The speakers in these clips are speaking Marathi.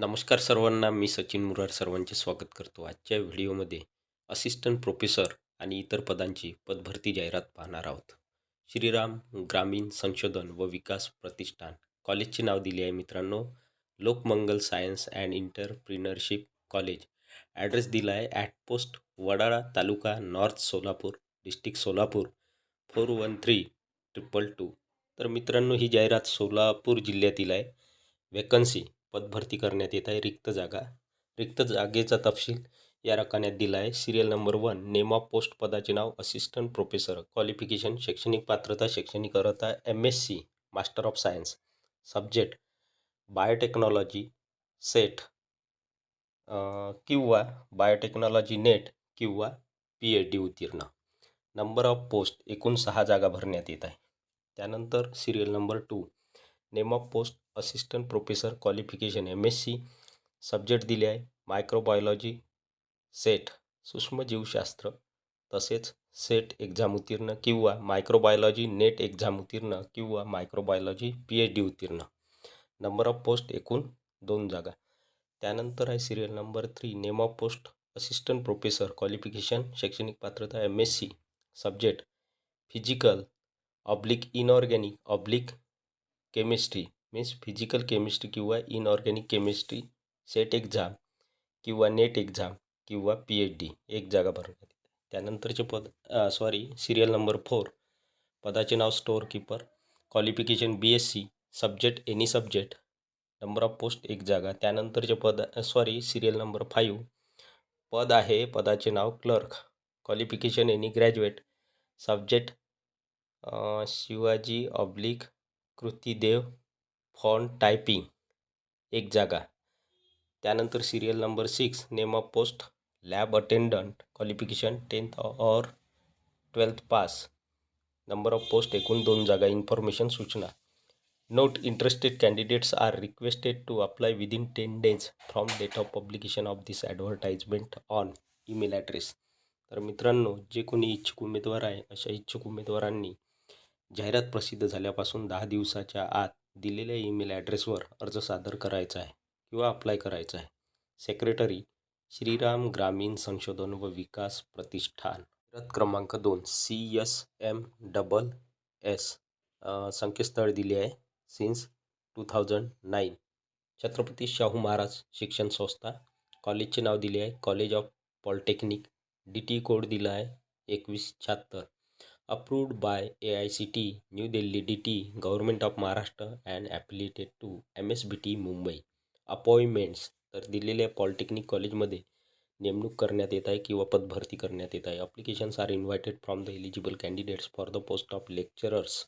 नमस्कार सर्वांना मी सचिन मुरार सर्वांचे स्वागत करतो आजच्या व्हिडिओमध्ये. असिस्टंट प्रोफेसर आणि इतर पदांची पदभरती जाहिरात पाहणार आहोत. श्रीराम ग्रामीण संशोधन व विकास प्रतिष्ठान कॉलेजचे नाव दिले आहे मित्रांनो. Lokmangal science and entrepreneurship college. Address दिला आहे at post Wadala taluka North Solapur district Solapur four one three triple two तर मित्रांनो ही जाहिरात सोलापूर जिल्ह्यातील आहे. वेकन्सी पदभरती करण्यात येत आहे. रिक्त जागा. रिक्त जागेचा तपशील या रकान्यात दिला आहे. Serial number one name of post पदाचे नाव असिस्टंट प्रोफेसर क्वालिफिकेशन शैक्षणिक पात्रता शैक्षणिक अर्हता M S C master of science subject biotechnology SET किंवा बायोटेक्नॉलॉजी नेट किंवा पी एच डी उत्तीर्ण. नंबर ऑफ पोस्ट एकूण सहा जागा भरण्यात येत आहे. त्यानंतर serial number two name of post assistant professor qualification M S C subject दिले आहे, मायक्रोबायोलॉजी, सेट, सूक्ष्मजीवशास्त्र, तसेच सेट एक्झाम उत्तीर्ण किंवा मायक्रोबायोलॉजी, नेट एक्झाम उत्तीर्ण किंवा मायक्रोबायोलॉजी पी एच डी उत्तीर्ण. नंबर ऑफ़ पोस्ट एकूण दोन जागा. त्यानंतर आहे serial number three name of post assistant professor qualification, शैक्षणिक पात्रता M S C subject, physical, oblique inorganic, oblique chemistry means physical chemistry किंवा इनऑर्गॅनिक केमिस्ट्री सेट एक्झाम किंवा नेट एक्झाम किंवा पी एच डी एक जागा भरण्यात येते. त्यानंतरचे पद सॉरी सिरियल नंबर फोर पदाचे नाव store keeper qualification B S C subject any subject number of post एक जागा. त्यानंतरचे पद सॉरी सिरियल नंबर फाईव्ह पद आहे पदाचे नाव clerk qualification any graduate subject Shivaji oblique Krutidev font typing एक जागा. त्यानंतर serial number six name of post lab attendant qualification tenth or twelfth pass number of post एकूण दोन जागा इन्फॉर्मेशन सूचना. Note interested candidates are requested to apply within ten days from date of publication of this advertisement on email address तर मित्रांनो जे कोणी इच्छुक उमेदवार आहे अशा इच्छुक उमेदवारांनी जाहिरात प्रसिद्ध झाल्यापासून दहा दिवसाच्या आत दिलेल्या ईमेल ॲड्रेसवर अर्ज सादर करायचा आहे किंवा अप्लाय करायचा आहे. सेक्रेटरी श्रीराम ग्रामीण संशोधन व विकास प्रतिष्ठान. जाहिरात क्रमांक दोन C S M double S संकेतस्थळ दिले आहे since two thousand nine Chhatrapati Shahu Maharaj शिक्षण संस्था. कॉलेजचे नाव दिले आहे college of polytechnic. D T code दिला आहे एकवीस शहात्तर. Approved by A I C T New Delhi D T government of Maharashtra and affiliated to M S B T Mumbai appointments तर दिलेल्या पॉलिटेक्निक कॉलेजमध्ये नेमणूक करण्यात येत आहे किंवा पदभरती करण्यात येत आहे. Applications are invited from the eligible candidates for the post of lecturers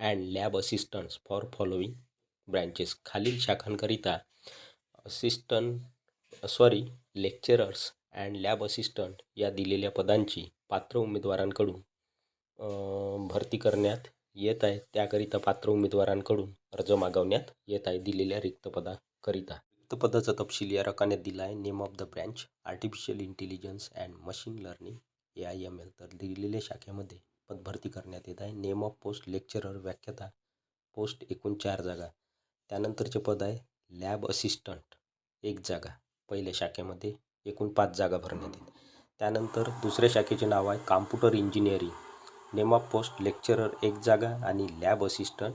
and lab assistants for following branches खालील शाखांकरिता assistant sorry lecturers and lab assistant या दिलेल्या पदांची पात्र उमेदवारांकडून भरती करण्यात येत आहे. त्याकरिता पात्र उमेदवारांकडून अर्ज मागवण्यात येत आहे. दिलेल्या रिक्त पदाकरिता रिक्त पदाचा तपशील या रकान्यात दिला आहे. Name of the branch artificial intelligence and machine learning A I M L तर दिलेल्या शाखेमध्ये पदभरती करण्यात येत आहे. नेम ऑफ पोस्ट लेक्चरर व्याख्याता पोस्ट एकूण चार जागा. त्यानंतरचे पद आहे. लॅब असिस्टंट एक जागा. पहिल्या शाखेमध्ये एकूण पाच जागा भरण्यात येत त्यानंतर दुसऱ्या शाखेचे नाव आहे. Computer engineering name of post lecturer एक जागा आणि लॅब असिस्टंट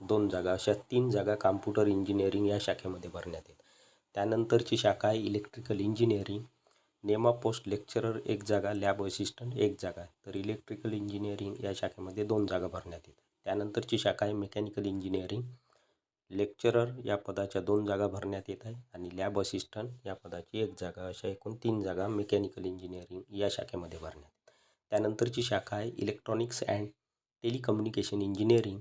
दोन जागा अशा तीन जागा कॉम्प्युटर इंजिनिअरिंग या शाखेमध्ये भरण्यात येत. त्यानंतरची शाखा आहे electrical engineering. Name of post lecturer एक जागा लॅब असिस्टंट एक जागा तर इलेक्ट्रिकल इंजिनिअरिंग या शाखेमध्ये दोन जागा भरण्यात येतात त्यानंतरची शाखा आहे मेकॅनिकल इंजिनिअरिंग. लेक्चरर या पदाच्या दोन जागा भरण्यात येत आहे आणि लॅब असिस्टंट या पदाची एक जागा अशा एकूण तीन जागा मेकॅनिकल इंजिनिअरिंग या शाखेमध्ये भरण्यात त्यानंतरची शाखा आहे electronics and telecommunication engineering.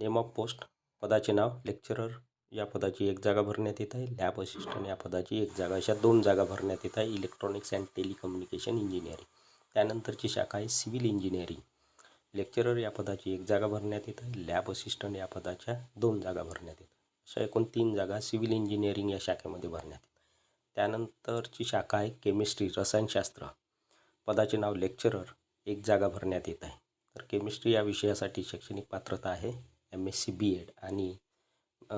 Name of post पदाचे नाव लेक्चरर या पदाची एक जागा भरण्यात येत आहे. लॅब असिस्टंट या पदाची एक जागा अशा दोन जागा भरण्यात येत आहे इलेक्ट्रॉनिक्स अँड टेलिकम्युनिकेशन इंजिनिअरिंग. त्यानंतरची शाखा आहे सिव्हिल इंजिनिअरिंग. लेक्चरर या पदाची एक जागा भरण्यात येत आहे. लॅब असिस्टंट या पदाच्या दोन जागा भरण्यात येत अशा एकूण तीन जागा सिव्हिल इंजिनिअरिंग या शाखेमध्ये भरण्यात येतात त्यानंतरची शाखा आहे केमिस्ट्री रसायनशास्त्र. पदाचे नाव लेक्चरर एक जागा भरण्यात येत आहे. तर केमिस्ट्री या विषयासाठी शैक्षणिक पात्रता आहे M S C B Ed आणि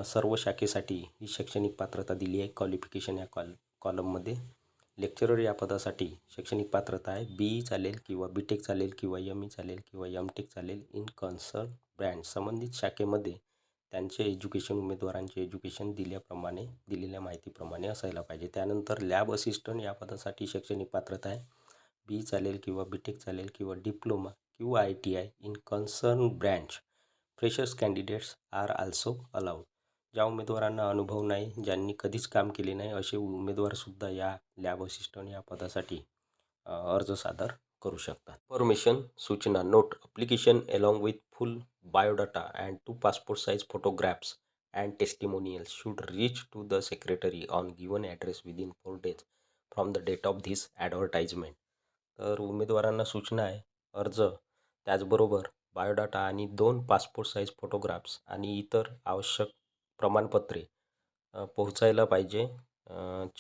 सर्व शाखेसाठी ही शैक्षणिक पात्रता दिली आहे क्वालिफिकेशन या कॉल कॉलममध्ये लेक्चरर या पदासाठी शैक्षणिक पात्रता आहे बी ई चालेल किंवा बी टेक चालेल किंवा एम ई चालेल किंवा एम टेक चालेल इन कन्सर्न ब्रँड संबंधित शाखेमध्ये त्यांचे एज्युकेशन उमेदवारांचे एज्युकेशन दिल्याप्रमाणे दिलेल्या माहितीप्रमाणे असायला पाहिजे. त्यानंतर लॅब असिस्टंट या पदासाठी शैक्षणिक पात्रता आहे. बी चालेल किंवा बी टेक चालेल किंवा डिप्लोमा किंवा I T I in concern branch freshers candidates are also allowed ज्या उमेदवारांना अनुभव नाही ज्यांनी कधीच काम केले नाही असे उमेदवारसुद्धा या लॅब असिस्टंट या पदासाठी अर्ज सादर करू शकतात. इन्फॉर्मेशन सूचना note application along with full biodata and two passport size photographs and testimonials should reach to the secretary on given address within four days from the date of this advertisement तर उमेदवारांना सूचना आहे अर्ज त्याचबरोबर बायोडाटा आणि दोन पासपोर्ट साईज फोटोग्राफ्स आणि इतर आवश्यक प्रमाणपत्रे पोहोचायला पाहिजे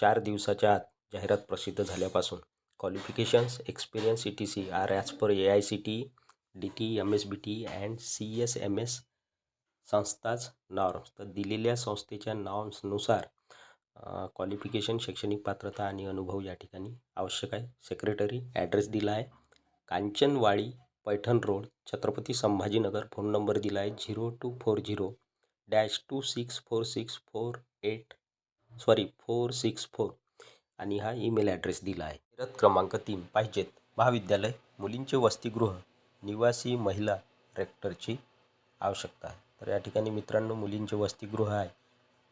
चार दिवसाच्या आत जाहिरात प्रसिद्ध झाल्यापासून. Qualifications experience C T C R as per A I C T D T M S B T and C S M S संस्थाच नॉर्म्स तर दिलेल्या संस्थेच्या नॉर्म्सनुसार क्वालिफिकेशन शैक्षणिक पात्रता आणि अनुभव या ठिकाणी आवश्यक आहे. सेक्रेटरी ॲड्रेस दिला आहे. Kanchanwadi Paithan road Chhatrapati Sambhajinagar phone number दिला आहे. Zero two four zero dash two six four six four eight sorry four six four आणि हा ईमेल ॲड्रेस दिला आहे. रथ क्रमांक तीन पाहिजेत. महाविद्यालय मुलींचे वसतिगृह निवासी महिला रेक्टरची आवश्यकता आहे. तर या ठिकाणी मित्रांनो मुलींचे वसतिगृह आहे.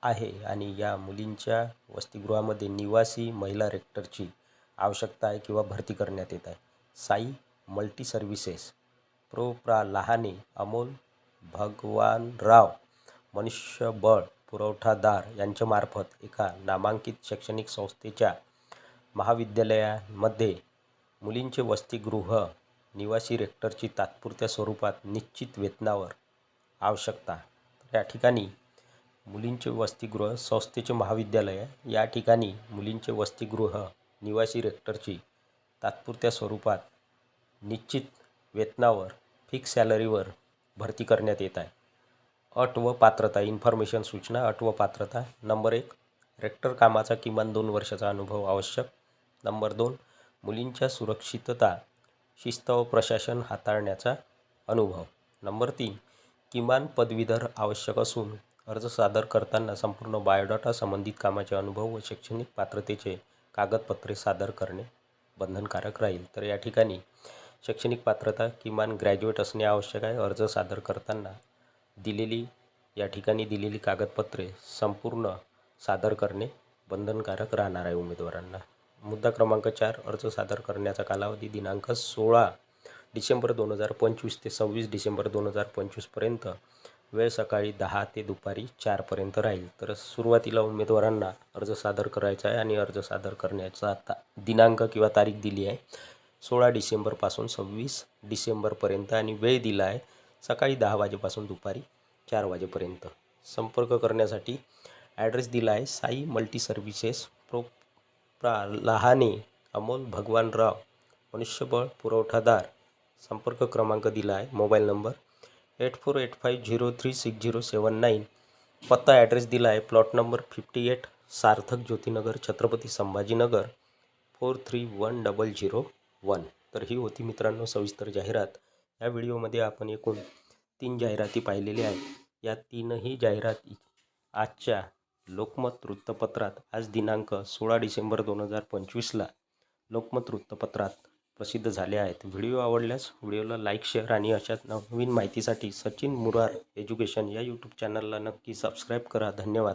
आहे आणि या मुलींच्या वसतिगृहामध्ये निवासी महिला रेक्टरची आवश्यकता आहे किंवा भरती करण्यात येत आहे. साई मल्टी सर्व्हिसेस प्रो. प्रा लहाने अमोल भगवानराव मनुष्यबळ पुरवठादार यांच्यामार्फत एका नामांकित शैक्षणिक संस्थेच्या महाविद्यालयामध्ये मुलींचे वसतिगृह निवासी रेक्टरची तात्पुरत्या स्वरूपात निश्चित वेतनावर आवश्यकता. या ठिकाणी मुलींचे वसतिगृह संस्थेचे महाविद्यालय या ठिकाणी मुलींचे वसतिगृह निवासी रेक्टरची तात्पुरत्या स्वरूपात निश्चित वेतनावर फिक्स सॅलरीवर भरती करण्यात येत आहे. अट व पात्रता इन्फॉर्मेशन सूचना अट व पात्रता. नंबर एक रेक्टर कामाचा किमान दोन वर्षाचा अनुभव आवश्यक. नंबर दोन मुलींच्या सुरक्षितता शिस्त व प्रशासन हाताळण्याचा अनुभव. नंबर तीन किमान पदवीधर आवश्यक असून अर्ज सादर करताना संपूर्ण बायोडाटा संबंधित कामाचे अनुभव व शैक्षणिक पात्रतेचे कागदपत्रे सादर करणे बंधनकारक राहील. तर या ठिकाणी शैक्षणिक पात्रता किमान ग्रॅज्युएट असणे आवश्यक आहे. अर्ज सादर करताना दिलेली या ठिकाणी दिलेली कागदपत्रे संपूर्ण सादर करणे बंधनकारक राहणार आहे उमेदवारांना. मुद्दा क्रमांक चार अर्ज सादर करण्याचा कालावधी दिनांक सोळा डिसेंबर दोन हजार पंचवीस ते सव्वीस डिसेंबर दोन हजार पंचवीसपर्यंत वेळ सकाळी दहा ते दुपारी चारपर्यंत राहील. तर सुरुवातीला उमेदवारांना अर्ज सादर करायचा आहे आणि अर्ज सादर करण्याचा ता दिनांक किंवा तारीख दिली आहे. सोळा डिसेंबरपासून सव्वीस डिसेंबरपर्यंत आणि वेळ दिला आहे सकाळी दहा वाजेपासून दुपारी चार वाजेपर्यंत. संपर्क करण्यासाठी ॲड्रेस दिला आहे साई मल्टी सर्व्हिसेस प्रो प्रा लहाने अमोल भगवानराव मनुष्यबळ पुरवठादार. संपर्क क्रमांक दिला आहे mobile number eight four eight five zero three six zero seven nine. पत्ता ॲड्रेस दिला आहे plot number fifty eight Sarthak Jyotinagar Chhatrapati Sambhajinagar four three one double zero one. तर ही होती मित्रांनो सविस्तर जाहिरात. या व्हिडिओमध्ये आपण एकूण तीन जाहिराती पाहिलेल्या आहेत. या तीनही जाहिराती आजच्या लोकमत वृत्तपत्रात आज दिनांक सोळा डिसेंबर दोन हजार पंचवीसला लोकमत वृत्तपत्रात प्रसिद्ध झाले आहेत. व्हिडिओ आवडल्यास व्हिडिओला लाईक शेअर आणि अशाच नवीन माहितीसाठी सचिन मुरार एज्युकेशन या यूट्यूब चॅनलला नक्की सबस्क्राईब करा. धन्यवाद.